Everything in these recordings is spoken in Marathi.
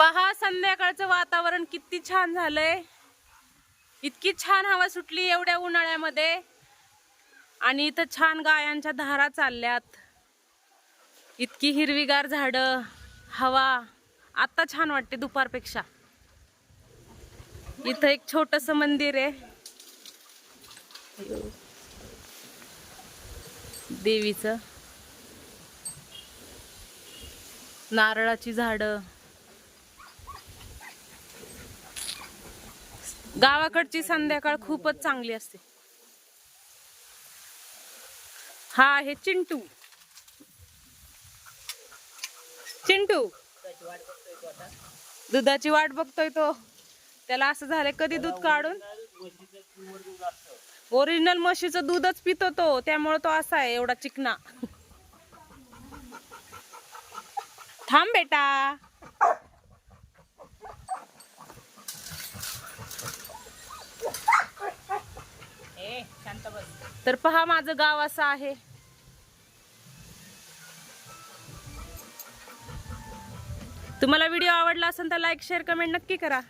पहा संध्याकाळचं वातावरण किती छान झालंय. इतकी छान हवा सुटली एवढ्या उन्हाळ्यामध्ये. आणि इथं छान गायांच्या धारा चालल्यात. इतकी हिरवीगार झाडं हवा. आता छान वाटते दुपारपेक्षा. इथं एक छोटस मंदिर आहे. देवीचं. नारळाची झाडं. गावाकडची संध्याकाळ खूपच चांगली असते. हा आहे चिंटू. चिंटू. दुधाची वाट बघतोय तो. त्याला असं झालंय कधी दूध काढून? ओरिजिनल म्हशीचं दूधच पितो तो. त्यामुळे तो असा आहे एवढा चिकना. थांब बेटा. तर पहा माझं गाव असं आहे. तुम्हाला व्हिडिओ आवडला असेल तर लाईक शेअर कमेंट नक्की करा.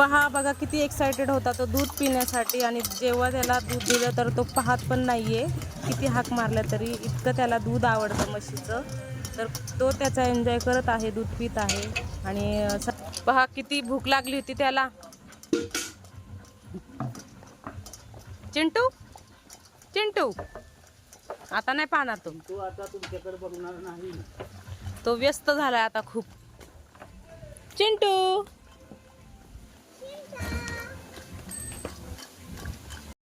पहा बघा किती एक्सायटेड होता तो दूध पिण्यासाठी आणि जेव्हा त्याला दूध दिलं तर तो पाहत पण नाहीये. किती हाक मारल्या तरी इतकं त्याला दूध आवडतं म्हशीचं. तर तो त्याचा एन्जॉय करत आहे दूध पित आहे. आणि पहा किती भूक लागली होती त्याला. चिंटू? चिंटू? आता नाही पाहणार तो. तो आता तुमच्याकडे बघणार नाही. तो व्यस्त झालाय आता खूप. चिंटू?